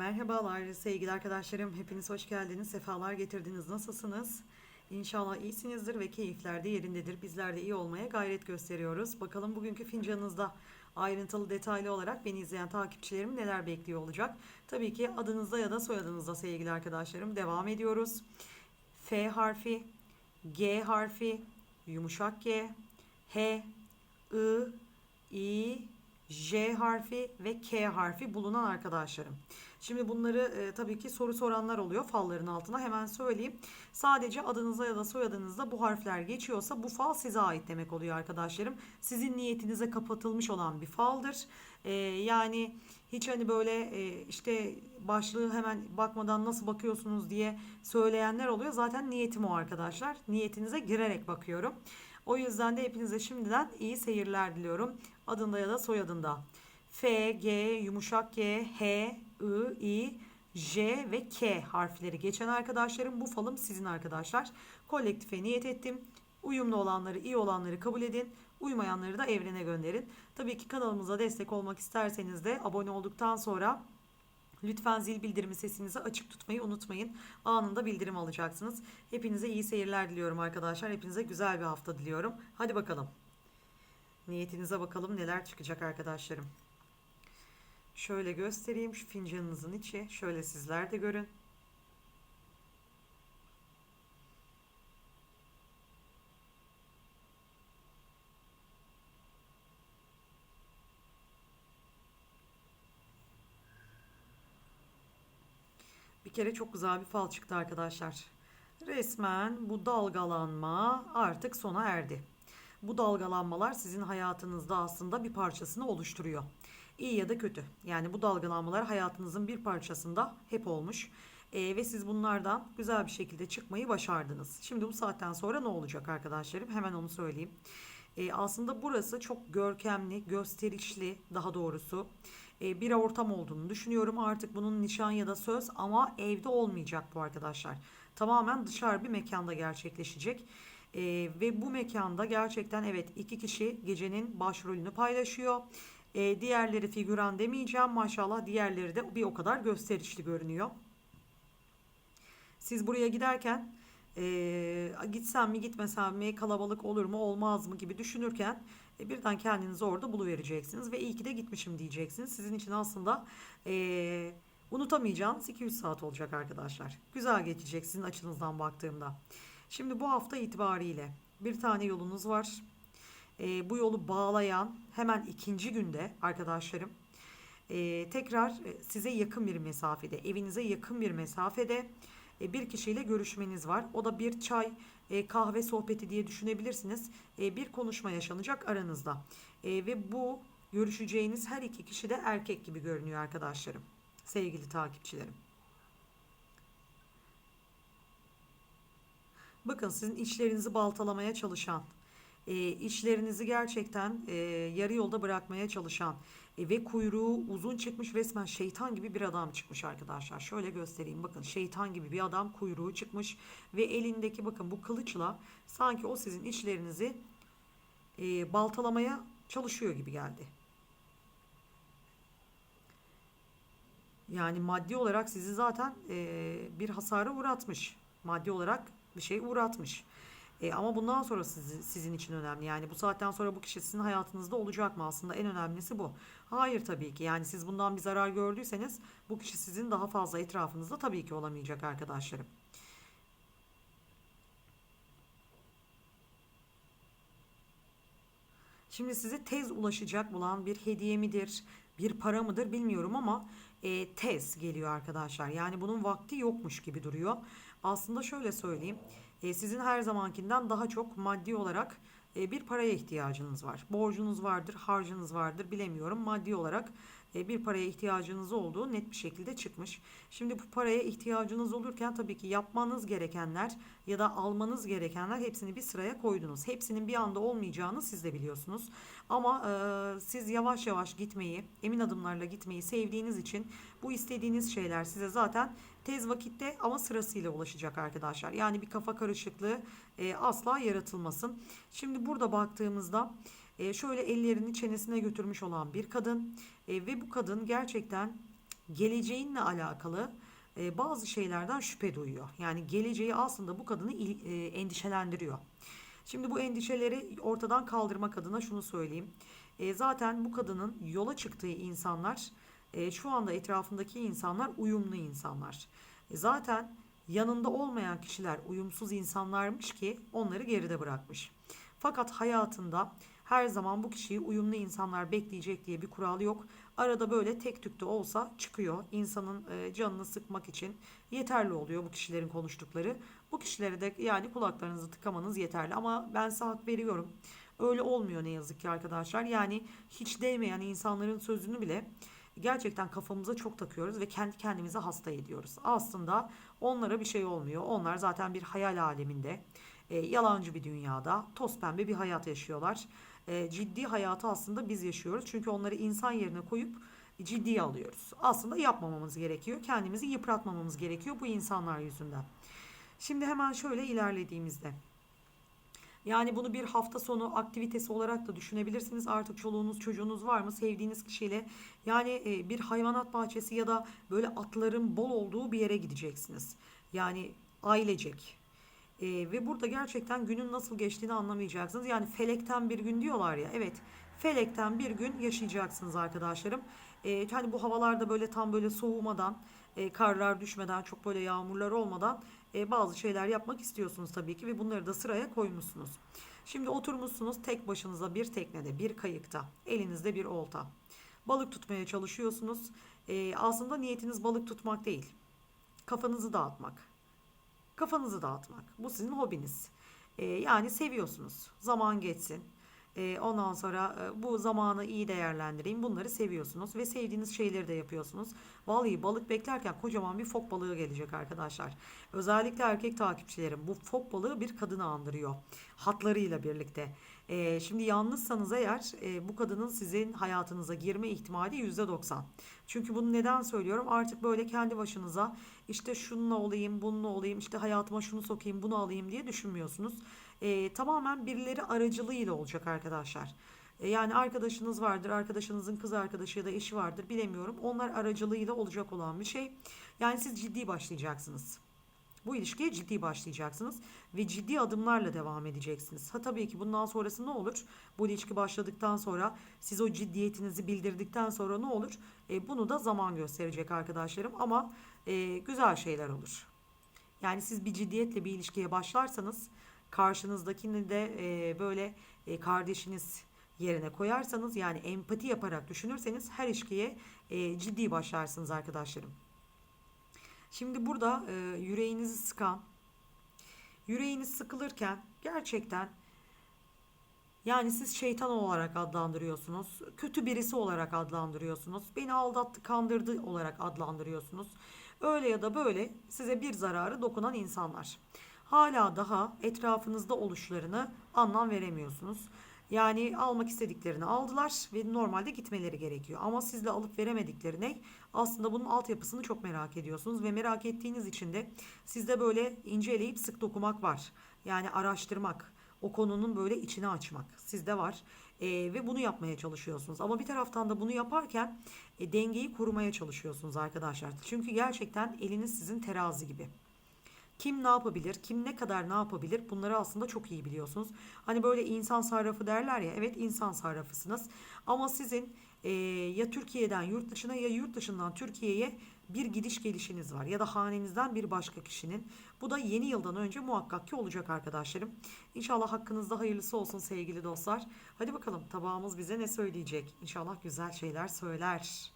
Merhabalar sevgili arkadaşlarım. Hepiniz hoş geldiniz. Sefalar getirdiniz. Nasılsınız? İnşallah iyisinizdir ve keyifler de yerindedir. Bizler de iyi olmaya gayret gösteriyoruz. Bakalım bugünkü fincanınızda ayrıntılı detaylı olarak beni izleyen takipçilerim neler bekliyor olacak. Tabii ki adınızda ya da soyadınızda sevgili arkadaşlarım devam ediyoruz. F harfi, G harfi, yumuşak G, H, I, I, J harfi ve K harfi bulunan arkadaşlarım. Şimdi bunları e, tabii ki soru soranlar oluyor falların altına. Hemen söyleyeyim. Sadece adınıza ya da soyadınızda bu harfler geçiyorsa bu fal size ait demek oluyor arkadaşlarım. Sizin niyetinize kapatılmış olan bir faldır. E, yani hiç hani böyle e, işte başlığı hemen bakmadan nasıl bakıyorsunuz diye söyleyenler oluyor. Zaten niyetim o arkadaşlar. Niyetinize girerek bakıyorum. O yüzden de hepinize şimdiden iyi seyirler diliyorum. Adında ya da soyadında. F, G, yumuşak G, H, I, I, J ve K harfleri geçen arkadaşlarım bu falım sizin arkadaşlar. Kolektife niyet ettim. Uyumlu olanları, iyi olanları kabul edin. Uymayanları da evrene gönderin. Tabii ki kanalımıza destek olmak isterseniz de abone olduktan sonra Lütfen zil bildirimi sesinizi açık tutmayı unutmayın. Anında bildirim alacaksınız. Hepinize iyi seyirler diliyorum arkadaşlar. Hepinize güzel bir hafta diliyorum. Hadi bakalım. Niyetinize bakalım neler çıkacak arkadaşlarım. Şöyle göstereyim şu fincanınızın içi. Şöyle sizler de görün. Bir kere çok güzel bir fal çıktı arkadaşlar. Resmen bu dalgalanma artık sona erdi. Bu dalgalanmalar sizin hayatınızda aslında bir parçasını oluşturuyor. İyi ya da kötü. Yani bu dalgalanmalar hayatınızın bir parçasında hep olmuş. Ee, ve siz bunlardan güzel bir şekilde çıkmayı başardınız. Şimdi bu saatten sonra ne olacak arkadaşlarım? Hemen onu söyleyeyim. Ee, aslında burası çok görkemli, gösterişli daha doğrusu e, bir ortam olduğunu düşünüyorum. Artık bunun nişan ya da söz ama evde olmayacak bu arkadaşlar. Tamamen dışarı bir mekanda gerçekleşecek. E, ve bu mekanda gerçekten evet iki kişi gecenin başrolünü paylaşıyor. E, diğerleri figüran demeyeceğim maşallah diğerleri de bir o kadar gösterişli görünüyor. Siz buraya giderken e, gitsem mi gitmesem mi kalabalık olur mu olmaz mı gibi düşünürken e, birden kendinizi orada buluvereceksiniz ve iyi ki de gitmişim diyeceksiniz. Sizin için aslında e, unutamayacağınız 200 saat olacak arkadaşlar. Güzel geçecek sizin açınızdan baktığımda. Şimdi bu hafta itibariyle bir tane yolunuz var. E, bu yolu bağlayan hemen ikinci günde arkadaşlarım e, tekrar e, size yakın bir mesafede, evinize yakın bir mesafede e, bir kişiyle görüşmeniz var. O da bir çay, e, kahve sohbeti diye düşünebilirsiniz. E, bir konuşma yaşanacak aranızda. Ve bu görüşeceğiniz her iki kişi de erkek gibi görünüyor arkadaşlarım. Sevgili takipçilerim. Bakın sizin işlerinizi baltalamaya çalışan, işlerinizi gerçekten yarı yolda bırakmaya çalışan, e, ve kuyruğu uzun çıkmış resmen şeytan gibi bir adam çıkmış arkadaşlar. Şöyle göstereyim bakın şeytan gibi bir adam kuyruğu çıkmış ve elindeki bakın bu kılıçla sanki o sizin içlerinizi e, baltalamaya çalışıyor gibi geldi. Yani maddi olarak sizi zaten e, bir hasara uğratmış. Maddi olarak bir şey uğratmış. E, ama bundan sonra sizi, sizin için önemli. Yani bu saatten sonra bu kişi sizin hayatınızda olacak mı? Aslında en önemlisi bu. Hayır tabii ki. Yani siz bundan bir zarar gördüyseniz bu kişi sizin daha fazla etrafınızda tabii ki olamayacak arkadaşlarım. Şimdi size tez ulaşacak bulan bir hediye midir, bir para mıdır bilmiyorum ama e, tez geliyor arkadaşlar. Yani bunun vakti yokmuş gibi duruyor. Aslında şöyle söyleyeyim. E, sizin her zamankinden daha çok maddi olarak e, bir paraya ihtiyacınız var. Borcunuz vardır, harcınız vardır bilemiyorum. Maddi olarak e, bir paraya ihtiyacınız olduğu net bir şekilde çıkmış. Şimdi bu paraya ihtiyacınız olurken tabii ki yapmanız gerekenler ya da almanız gerekenler hepsini bir sıraya koydunuz. Hepsinin bir anda olmayacağını siz de biliyorsunuz. Ama e, siz yavaş yavaş gitmeyi, emin adımlarla gitmeyi sevdiğiniz için bu istediğiniz şeyler size zaten tez vakitte ama sırasıyla ulaşacak arkadaşlar. Yani bir kafa karışıklığı e, asla yaratılmasın. Şimdi burada baktığımızda e, şöyle ellerini çenesine götürmüş olan bir kadın e, ve bu kadın gerçekten geleceğinle alakalı e, bazı şeylerden şüphe duyuyor. Yani geleceği aslında bu kadını e, endişelendiriyor. Şimdi bu endişeleri ortadan kaldırmak adına şunu söyleyeyim. E, zaten bu kadının yola çıktığı insanlar e, şu anda etrafındaki insanlar uyumlu insanlar. E, zaten yanında olmayan kişiler uyumsuz insanlarmış ki onları geride bırakmış. Fakat hayatında her zaman bu kişiyi uyumlu insanlar bekleyecek diye bir kural yok. Arada böyle tek tük de olsa çıkıyor. İnsanın e, canını sıkmak için yeterli oluyor bu kişilerin konuştukları. Bu kişilere de yani kulaklarınızı tıkamanız yeterli. Ama ben size hak veriyorum. Öyle olmuyor ne yazık ki arkadaşlar. Yani hiç değmeyen insanların sözünü bile gerçekten kafamıza çok takıyoruz ve kendi kendimize hasta ediyoruz. Aslında onlara bir şey olmuyor. Onlar zaten bir hayal aleminde, e, yalancı bir dünyada, toz pembe bir hayat yaşıyorlar. E, ciddi hayatı aslında biz yaşıyoruz. Çünkü onları insan yerine koyup ciddiye alıyoruz. Aslında yapmamamız gerekiyor. Kendimizi yıpratmamamız gerekiyor bu insanlar yüzünden. Şimdi hemen şöyle ilerlediğimizde. Yani bunu bir hafta sonu aktivitesi olarak da düşünebilirsiniz. Artık çoluğunuz çocuğunuz var mı? Sevdiğiniz kişiyle yani e, bir hayvanat bahçesi ya da böyle atların bol olduğu bir yere gideceksiniz. Yani ailecek. E, ve burada gerçekten günün nasıl geçtiğini anlamayacaksınız. Yani felekten bir gün diyorlar ya. Evet felekten bir gün yaşayacaksınız arkadaşlarım. E, hani bu havalarda böyle tam böyle soğumadan, e, karlar düşmeden, çok böyle yağmurlar olmadan e, bazı şeyler yapmak istiyorsunuz tabii ki ve bunları da sıraya koymuşsunuz. Şimdi oturmuşsunuz tek başınıza bir teknede, bir kayıkta, elinizde bir olta. Balık tutmaya çalışıyorsunuz. E, aslında niyetiniz balık tutmak değil. Kafanızı dağıtmak. Kafanızı dağıtmak. Bu sizin hobiniz. E, yani seviyorsunuz. Zaman geçsin. E, ondan sonra e, bu zamanı iyi değerlendireyim. Bunları seviyorsunuz ve sevdiğiniz şeyleri de yapıyorsunuz. Vallahi balık beklerken kocaman bir fok balığı gelecek arkadaşlar. Özellikle erkek takipçilerim bu fok balığı bir kadını andırıyor. Hatlarıyla birlikte. E, şimdi yalnızsanız eğer e, bu kadının sizin hayatınıza girme ihtimali %90. Çünkü bunu neden söylüyorum? Artık böyle kendi başınıza işte şununla olayım, bununla olayım, işte hayatıma şunu sokayım, bunu alayım diye düşünmüyorsunuz. E, tamamen birileri aracılığıyla olacak arkadaşlar. E, yani arkadaşınız vardır, arkadaşınızın kız arkadaşı ya da eşi vardır bilemiyorum. Onlar aracılığıyla olacak olan bir şey. Yani siz ciddi başlayacaksınız. Bu ilişkiye ciddi başlayacaksınız ve ciddi adımlarla devam edeceksiniz. Ha tabii ki bundan sonrası ne olur? Bu ilişki başladıktan sonra siz o ciddiyetinizi bildirdikten sonra ne olur? E, bunu da zaman gösterecek arkadaşlarım ama e, güzel şeyler olur. Yani siz bir ciddiyetle bir ilişkiye başlarsanız karşınızdakini de e, böyle e, kardeşiniz yerine koyarsanız yani empati yaparak düşünürseniz her ilişkiye e, ciddi başlarsınız arkadaşlarım. Şimdi burada e, yüreğinizi sıkan, yüreğiniz sıkılırken gerçekten yani siz şeytan olarak adlandırıyorsunuz, kötü birisi olarak adlandırıyorsunuz, beni aldattı, kandırdı olarak adlandırıyorsunuz. Öyle ya da böyle size bir zararı dokunan insanlar. Hala daha etrafınızda oluşlarını anlam veremiyorsunuz. Yani almak istediklerini aldılar ve normalde gitmeleri gerekiyor. Ama sizle alıp veremediklerine aslında bunun altyapısını çok merak ediyorsunuz ve merak ettiğiniz için de sizde böyle inceleyip sık dokumak var. Yani araştırmak, o konunun böyle içine açmak sizde var. Ee, ve bunu yapmaya çalışıyorsunuz. Ama bir taraftan da bunu yaparken e, dengeyi korumaya çalışıyorsunuz arkadaşlar. Çünkü gerçekten eliniz sizin terazi gibi. Kim ne yapabilir, kim ne kadar ne yapabilir bunları aslında çok iyi biliyorsunuz. Hani böyle insan sarrafı derler ya evet insan sarrafısınız. Ama sizin e, ya Türkiye'den yurt dışına ya yurt dışından Türkiye'ye bir gidiş gelişiniz var. Ya da hanenizden bir başka kişinin. Bu da yeni yıldan önce muhakkak ki olacak arkadaşlarım. İnşallah hakkınızda hayırlısı olsun sevgili dostlar. Hadi bakalım tabağımız bize ne söyleyecek? İnşallah güzel şeyler söyler.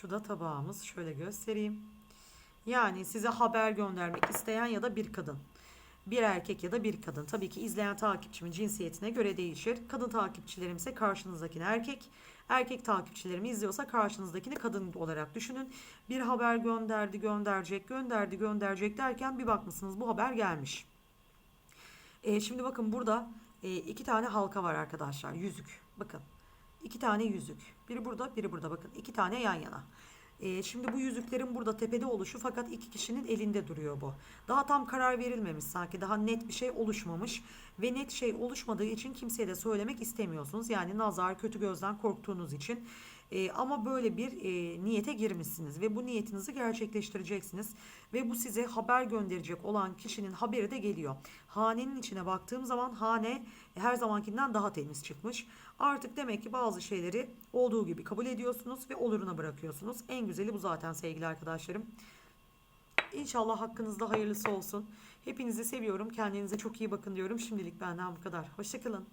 Şu da tabağımız. Şöyle göstereyim. Yani size haber göndermek isteyen ya da bir kadın. Bir erkek ya da bir kadın. Tabii ki izleyen takipçimin cinsiyetine göre değişir. Kadın takipçilerim ise karşınızdakini erkek. Erkek takipçilerim izliyorsa karşınızdakini kadın olarak düşünün. Bir haber gönderdi, gönderecek, gönderdi, gönderecek derken bir bakmışsınız bu haber gelmiş. E, şimdi bakın burada e, iki tane halka var arkadaşlar. Yüzük. Bakın. İki tane yüzük. Biri burada, biri burada. Bakın iki tane yan yana. Ee, şimdi bu yüzüklerin burada tepede oluşu fakat iki kişinin elinde duruyor bu. Daha tam karar verilmemiş sanki. Daha net bir şey oluşmamış. Ve net şey oluşmadığı için kimseye de söylemek istemiyorsunuz. Yani nazar, kötü gözden korktuğunuz için. Ee, ama böyle bir e, niyete girmişsiniz ve bu niyetinizi gerçekleştireceksiniz. Ve bu size haber gönderecek olan kişinin haberi de geliyor. Hanenin içine baktığım zaman hane her zamankinden daha temiz çıkmış. Artık demek ki bazı şeyleri olduğu gibi kabul ediyorsunuz ve oluruna bırakıyorsunuz. En güzeli bu zaten sevgili arkadaşlarım. İnşallah hakkınızda hayırlısı olsun. Hepinizi seviyorum. Kendinize çok iyi bakın diyorum. Şimdilik benden bu kadar. Hoşçakalın.